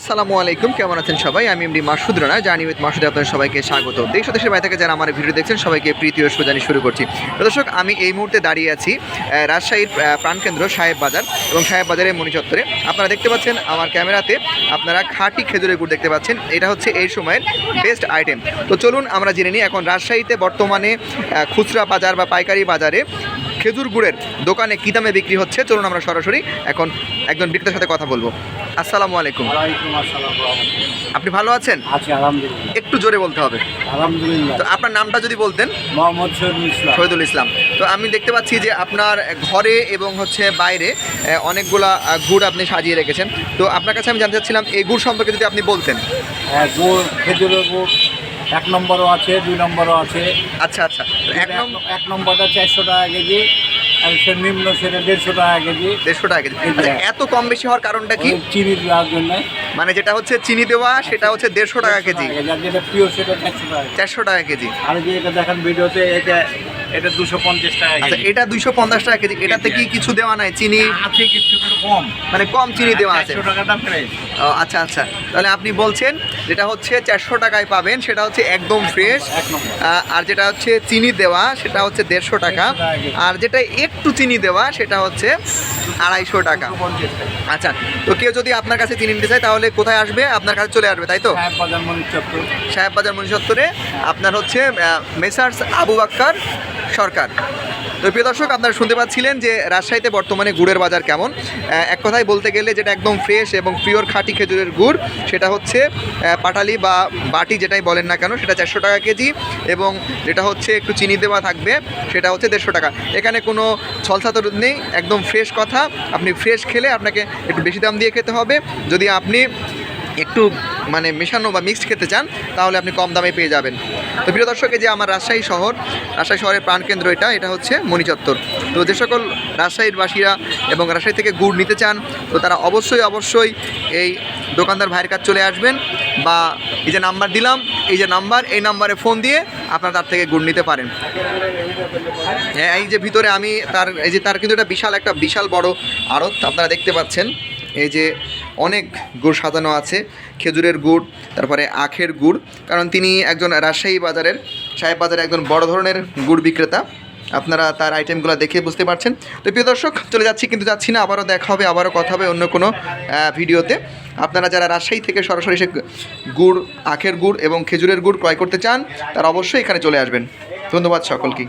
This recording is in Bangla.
আসসালামু আলাইকুম, কেমন আছেন সবাই? আমি এমডি মাসুদ রানা, জানি উইথ মাসুদে আপনাদের সবাইকে স্বাগত। দেশ দেশের বাইরে থেকে যারা আমার ভিডিও দেখছেন, সবাইকে প্রীতি ও জানি শুরু করছি। দর্শক, আমি এই মুহূর্তে দাঁড়িয়ে আছি রাজশাহীর প্রাণকেন্দ্র সাহেব বাজার এবং সাহেব বাজারের মণি চত্বরে। আপনারা দেখতে পাচ্ছেন আমার ক্যামেরাতে আপনারা খাঁটি খেজুরের গুড় দেখতে পাচ্ছেন। এটা হচ্ছে এই সময়ের বেস্ট আইটেম তো চলুন আমরা জেনে নিই, এখন রাজশাহীতে বর্তমানে খুচরা বাজার বা পাইকারি বাজারে খেজুর গুড়ের দোকানে কী দামে বিক্রি হচ্ছে? চলুন আমরা সরাসরি এখন একজন বিক্রেতার সাথে কথা বলব। আসসালামু আলাইকুম। আপনি ভালো আছেন? একটু জোরে বলতে হবে। তো আপনার নামটা যদি বলতেন? মোহাম্মদ শহীদুল ইসলাম। তো আমি দেখতে পাচ্ছি যে আপনার ঘরে এবং হচ্ছে বাইরে অনেকগুলা গুড় আপনি সাজিয়ে রেখেছেন। তো আপনার কাছে আমি জানতে চাচ্ছিলাম এই গুড় সম্পর্কে যদি আপনি বলতেন। হ্যাঁ, গুড় খেজুরের গুড় এক নম্বরও আছে দুই নম্বরও আছে। আচ্ছা আচ্ছা। এক এক নম্বর এক নম্বরটা চারশো টাকা কেজি আর সে নিম্ন সেটা দেড়শো টাকা কেজি। দেড়শো টাকা কেজি। আচ্ছা, এত কম বেশি হওয়ার কারণটা কি? চিনি দেওয়ার জন্য। মানে যেটা হচ্ছে চিনি দেওয়া সেটা হচ্ছে দেড়শো টাকা কেজি। আর যেটা প্রিয় সেটা চারশো টাকা চারশো টাকা কেজি। আর যে এটা দেখেন ভিডিওতে এটা এটা দুশো পঞ্চাশ টাকা আচ্ছা এটা দুইশো পঞ্চাশ টাকা কেজি। এটাতে কি কিছু দেওয়া নাই? চিনি? আছে কিছু কম। মানে কম চিনি দেওয়া আছে। ও, আচ্ছা আচ্ছা। তাহলে আপনি বলছেন যেটা হচ্ছে চারশো টাকায় পাবেন সেটা হচ্ছে একদম ফ্রেশ আর যেটা হচ্ছে চিনি দেওয়া সেটা হচ্ছে দেড়শো টাকা। আর যেটা একটু চিনি দেওয়া সেটা হচ্ছে আড়াইশো টাকা। আচ্ছা তো কেউ যদি আপনার কাছে চিনি নিতে চায় তাহলে কোথায় আসবে? আপনার কাছে চলে আসবে তাই তো? সাহেব বাজার মনির চত্বর। সাহেব বাজার মনীষত্তরে আপনার হচ্ছে মেসার্স আবু বাক্কার সরকার। তো প্রিয় দর্শক, আপনারা শুনতে পাচ্ছিলেন যে রাজশাহীতে বর্তমানে গুড়ের বাজার কেমন। এক কথায় বলতে গেলে যেটা একদম ফ্রেশ এবং পিওর খাঁটি খেজুরের গুড়, সেটা হচ্ছে পাটালি বা বাটি যেটাই বলেন না কেন, সেটা চারশো টাকা কেজি এবং যেটা হচ্ছে একটু চিনি দেওয়া থাকবে, সেটা হচ্ছে দেড়শো টাকা। এখানে কোনো ছলসাতর নেই, একদম ফ্রেশ কথা। আপনি ফ্রেশ খেলে আপনাকে একটু বেশি দাম দিয়ে খেতে হবে। যদি আপনি একটু মানে মেশানো বা মিক্সড খেতে চান, তাহলে আপনি কম দামে পেয়ে যাবেন। তো প্রিয় দর্শক যে আমার রাজশাহী শহর, রাজশাহী শহরের প্রাণকেন্দ্র এটা এটা হচ্ছে মণিচত্বর তো যে সকল রাজশাহীর বাসীরা এবং রাজশাহী থেকে গুড় নিতে চান, তো তারা অবশ্যই অবশ্যই এই দোকানদার ভাইয়ের কাছে চলে আসবেন বা এই যে নাম্বার দিলাম, এই যে নাম্বার, এই নাম্বারে ফোন দিয়ে আপনারা তার থেকে গুড় নিতে পারেন। হ্যাঁ এই যে ভিতরে আমি তার, এই যে তার কিন্তু এটা বিশাল, একটা বিশাল বড় আড়ত আপনারা দেখতে পাচ্ছেন। এই যে অনেক গুড় সাজানো আছে, খেজুরের গুড়, তারপরে আখের গুড়, কারণ তিনি একজন রাজশাহী বাজারের, সাহেব বাজারে একজন বড় ধরনের গুড় বিক্রেতা। আপনারা তার আইটেমগুলো দেখে বুঝতে পারছেন। তো প্রিয় দর্শক, চলে যাচ্ছি, কিন্তু যাচ্ছি না, আবারও দেখা হবে, আবারও কথা হবে অন্য কোনো ভিডিওতে। আপনারা যারা রাজশাহী থেকে সরাসরি সে গুড়, আখের গুড় এবং খেজুরের গুড় ক্রয় করতে চান, তারা অবশ্যই এখানে চলে আসবেন। ধন্যবাদ সকলকে।